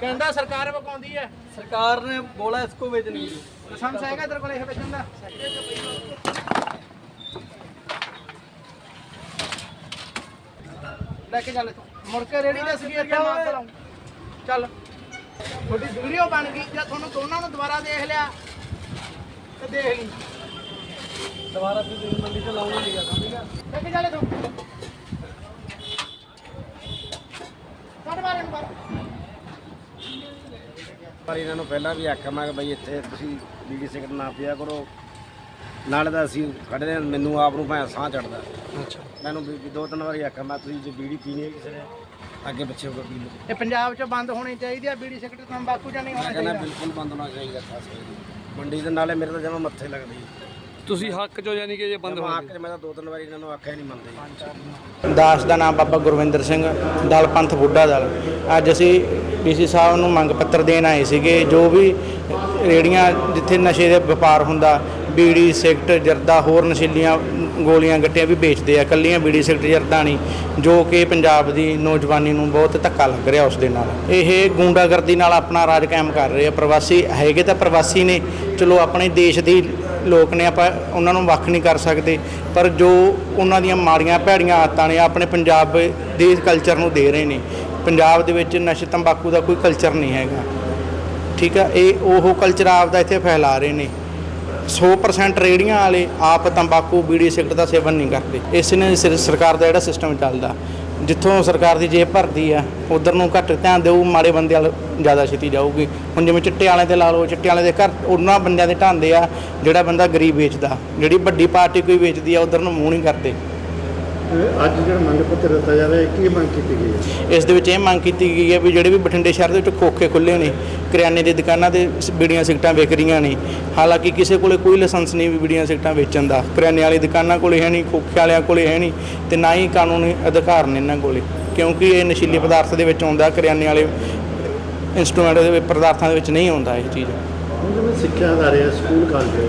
ਕਹਿੰਦਾ ਸਰਕਾਰ ਵਕਾਉਂਦੀ ਹੈ। ਸਰਕਾਰ ਨੇ ਬੋਲਾ ਇਸਕੋ ਵੇਚਣੀ ਹੈ। ਲਾਇਸੈਂਸ ਹੈਗਾ ਤੇਰੇ ਕੋਲ ਇਹ ਵੇਚਣ ਦਾ? ਲੈ ਕੇ ਚੱਲ। ਮੁੜ ਕੇ ਰੇੜੀ ਦੇ ਸਗੀ ਇੱਥੇ ਮਾਰ ਕਰਾਉਂ ਚੱਲ। ਤੁਹਾਡੀ ਵੀਡੀਓ ਬਣ ਗਈ ਜੇ ਤੁਹਾਨੂੰ ਦੋਨਾਂ ਨੂੰ ਦੁਬਾਰਾ ਦੇਖ ਲਿਆ ਤੇ ਦੇਖ ਲਈ। ਦੁਬਾਰਾ ਦਿਨ ਮੰਡੀ ਤੇ ਲਾਉਣਾ ਨਹੀਂ ਗਾ ਠੀਕ ਆ? ਲੈ ਕੇ ਚੱਲ ਇੱਥੋਂ ਕੱਢ ਮਾਰੇ ਨੂੰ ਬਾਹਰ ਪਰ ਇਹਨਾਂ ਨੂੰ ਪਹਿਲਾਂ ਵੀ ਆਖਿਆ ਮੈਂ ਕਿ ਬਈ ਇੱਥੇ ਤੁਸੀਂ ਬੀੜੀ ਸਿਗਰਟ ਨਾ ਪੀਆ ਕਰੋ। ਨਾਲੇ ਤਾਂ ਅਸੀਂ ਖੜੇ ਹਾਂ ਮੈਨੂੰ ਆਪ ਨੂੰ ਭਾਵੇਂ ਸਾਹ ਚੜਦਾ ਅੱਛਾ। ਮੈਨੂੰ ਵੀ ਵੀ ਦੋ ਤਿੰਨ ਵਾਰੀ ਆਖਿਆ ਮੈਂ ਤੁਸੀਂ ਜੇ ਬੀੜੀ ਪੀਣੀ ਹੈ ਕਿਸੇ ਨੇ ਅੱਗੇ ਪਿੱਛੇ ਹੋ ਕੇ ਪੀ ਲਓ। ਇਹ ਪੰਜਾਬ 'ਚ ਬੰਦ ਹੋਣੀ ਚਾਹੀਦੀ ਆ ਬੀੜੀ ਸਿਗਰਟ ਤੰਬਾਕੂ ਜਾਂ ਨਹੀਂ ਹੋਣਾ ਕਹਿੰਦਾ ਚਾਹੀਦਾ। ਬਿਲਕੁਲ ਬੰਦ ਹੋਣਾ ਚਾਹੀਦਾ ਖਾਸ ਕਰਕੇ। ਮੰਡੀ ਦੇ ਨਾਲੇ ਮੇਰੇ ਤਾਂ ਜਮਾ ਮੱਥੇ ਲੱਗਦੀ ਤੁਸੀਂ ਹੱਕ ਚੋ ਯਾਨੀ ਕਿ ਜੇ ਬੰਦ ਹੱਕ 'ਚ ਮੈਂ ਤਾਂ ਦੋ ਤਿੰਨ ਵਾਰੀ ਇਹਨਾਂ ਨੂੰ ਆਖਿਆ ਹੀ ਨਹੀਂ ਮੰਨਦੇ ਦਾਸ ਦਾ ਨਾਮ ਬਾਬਾ ਗੁਰਵਿੰਦਰ ਸਿੰਘ ਦਲ ਪੰਥ ਬੁੱਢਾ ਦਲ। ਅੱਜ ਅਸੀਂ ਡੀਸੀ ਸਾਹਿਬ ਨੂੰ ਮੰਗ ਪੱਤਰ ਦੇਣ ਆਏ ਸੀਗੇ ਜੋ ਵੀ ਰੇੜੀਆਂ ਜਿੱਥੇ ਨਸ਼ੇ ਦੇ ਵਪਾਰ ਹੁੰਦਾ ਬੀੜੀ ਸਿਗਰਟ ਜਰਦਾ ਹੋਰ ਨਸ਼ੀਲੀਆਂ ਗੋਲੀਆਂ ਗੱਟੀਆਂ ਵੀ ਵੇਚਦੇ ਆ ਕੱਲੀਆਂ ਬੀੜੀ ਸਿਗਰਟ ਜਰਦਾ ਨਹੀਂ ਜੋ ਕਿ ਪੰਜਾਬ ਦੀ ਨੌਜਵਾਨੀ ਨੂੰ ਬਹੁਤ ਧੱਕਾ ਲੱਗ ਰਿਹਾ ਉਸ ਦੇ ਨਾਲ। ਇਹ ਗੁੰਡਾਗਰਦੀ ਨਾਲ ਆਪਣਾ ਰਾਜ ਕਾਇਮ ਕਰ ਰਹੇ ਆ ਪ੍ਰਵਾਸੀ ਹੈਗੇ ਤਾਂ ਪ੍ਰਵਾਸੀ ਨੇ ਚਲੋ ਆਪਣੇ ਦੇਸ਼ ਦੀ ਲੋਕ ਨੇ ਆਪਾਂ ਉਹਨਾਂ ਨੂੰ ਵੱਖ ਨਹੀਂ ਕਰ ਸਕਦੇ, ਪਰ ਜੋ ਉਹਨਾਂ ਦੀਆਂ ਮਾੜੀਆਂ ਭੈੜੀਆਂ ਆਦਤਾਂ ਨੇ, ਆਪਣੇ ਪੰਜਾਬ ਦੇ ਕਲਚਰ ਨੂੰ ਦੇ ਰਹੇ ਨੇ, ਪੰਜਾਬ ਦੇ ਵਿੱਚ ਨਸ਼ੇ, ਤੰਬਾਕੂ ਦਾ ਕੋਈ ਕਲਚਰ ਨਹੀਂ ਹੈਗਾ। ਠੀਕ ਆ? ਇਹ ਉਹ ਕਲਚਰ ਆਪ ਦਾ ਇੱਥੇ ਫੈਲਾ ਰਹੇ ਨੇ। 100% ਰੇੜੀਆਂ ਵਾਲੇ ਆਪ ਤੰਬਾਕੂ, ਬੀੜੀ, ਸਿਗਰਟ ਦਾ ਸੇਵਨ ਨਹੀਂ ਕਰਦੇ। ਇਸ ਨੇ ਸਿਰ- ਸਰਕਾਰ ਦਾ ਜਿਹੜਾ ਸਿਸਟਮ ਚੱਲਦਾ। ਜਿੱਥੋਂ ਸਰਕਾਰ ਦੀ ਜੇਬ ਭਰਦੀ ਆ ਉਧਰ ਨੂੰ ਘੱਟ ਧਿਆਨ ਦੇਊ ਮਾੜੇ ਬੰਦੇ ਵੱਲ ਜ਼ਿਆਦਾ ਛੇਤੀ ਜਾਊਗੀ। ਹੁਣ ਜਿਵੇਂ ਚਿੱਟੇ ਵਾਲੇ ਤੇ ਲਾ ਲਓ ਚਿੱਟੇ ਵਾਲੇ ਦੇ ਘਰ ਉਹਨਾਂ ਬੰਦਿਆਂ ਦੇ ਢਾਂਦੇ ਆ ਜਿਹੜਾ ਬੰਦਾ ਗਰੀਬ ਵੇਚਦਾ ਜਿਹੜੀ ਵੱਡੀ ਪਾਰਟੀ ਕੋਈ ਵੇਚਦੀ ਆ ਉਧਰ ਨੂੰ ਮੂੰਹ ਨਹੀਂ ਕਰਦੇ। ਅੱਜ ਜਿਹੜਾ ਮੰਗ ਪੱਤਰ ਦਿੱਤਾ ਜਾ ਰਿਹਾ ਹੈ ਕੀ ਮੰਗ ਕੀਤੀ ਗਈ ਹੈ? ਇਸ ਦੇ ਵਿੱਚ ਇਹ ਮੰਗ ਕੀਤੀ ਗਈ ਹੈ ਵੀ ਜਿਹੜੇ ਵੀ ਬਠਿੰਡੇ ਸ਼ਹਿਰ ਦੇ ਵਿੱਚ ਖੋਖੇ ਖੁੱਲੇ ਨੇ ਕਰਿਆਨੇ ਦੀ ਦੁਕਾਨਾਂ ਤੇ ਸ- ਬੀੜੀਆਂ ਸਿਗਰਟਾਂ ਵਿਕ ਰਹੀਆਂ ਨੇ। ਹਾਲਾਂਕਿ ਕਿਸੇ ਕੋਲੇ ਕੋਈ ਲਾਇਸੈਂਸ ਨਹੀਂ ਵੀ ਬੀੜੀਆਂ ਸਿਗਰਟਾਂ ਵੇਚਣ ਦਾ। ਕਰਿਆਨੇ ਵਾਲੀ ਦੁਕਾਨਾਂ ਕੋਲੇ ਹੈ ਨਹੀਂ, ਖੋਖੇ ਵਾਲਿਆਂ ਕੋਲੇ ਹੈ ਨਹੀਂ ਤੇ ਨਾ ਹੀ ਕਾਨੂੰਨੀ ਅਧਿਕਾਰ ਨੇ ਇਹਨਾਂ ਕੋਲੇ। ਕਿਉਂਕਿ ਇਹ ਨਸ਼ੀਲੇ ਪਦਾਰਥ ਦੇ ਵਿੱਚ ਆਉਂਦਾ, ਕਰਿਆਨੇ ਵਾਲੇ ਇਨਸਟਰੂਮੈਂਟ ਦੇ ਵਿੱਚ, ਪਦਾਰਥਾਂ ਦੇ ਵਿੱਚ ਨਹੀਂ ਆਉਂਦਾ ਇਹ ਚੀਜ਼। ਹੁਣ ਜਿਵੇਂ ਸਿੱਖਿਆ ਅਦਾਰੇ ਆ ਸਕੂਲ, ਕਾਲਜ।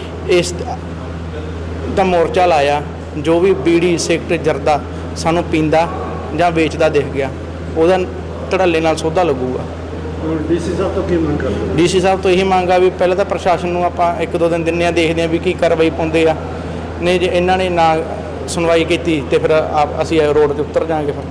ਇਸ ਦਾ ਮੋਰਚਾ ਲਾਇਆ ਜੋ ਵੀ ਬੀੜੀ ਸਿਗਰਟ ਜਰਦਾ ਸਾਨੂੰ ਪੀਂਦਾ ਜਾਂ ਵੇਚਦਾ ਦਿਖ ਗਿਆ ਉਹਦਾ ਧੜੱਲੇ ਨਾਲ ਸੌਦਾ ਲੱਗੂਗਾ। ਡੀਸੀ ਸਾਹਿਬ ਤੋਂ ਕੀ ਮੰਗ ਕਰਦੇ? ਡੀਸੀ ਸਾਹਿਬ ਤੋਂ ਇਹੀ ਮੰਗ ਆ ਵੀ ਪਹਿਲਾਂ ਤਾਂ ਪ੍ਰਸ਼ਾਸਨ ਨੂੰ ਆਪਾਂ ਇੱਕ ਦੋ ਦਿਨ ਦਿੰਨੇ ਆ ਦੇਖਦੇ ਆ ਵੀ ਕੀ ਕਾਰਵਾਈ ਪਾਉਂਦੇ ਆ। ਨਹੀਂ ਜੇ ਇਹਨਾਂ ਨੇ ਨਾ ਸੁਣਵਾਈ ਕੀਤੀ ਤੇ ਫਿਰ ਆਪ- ਅਸੀਂ ਰੋਡ ਤੇ ਉਤਰ ਜਾਾਂਗੇ ਫਿਰ।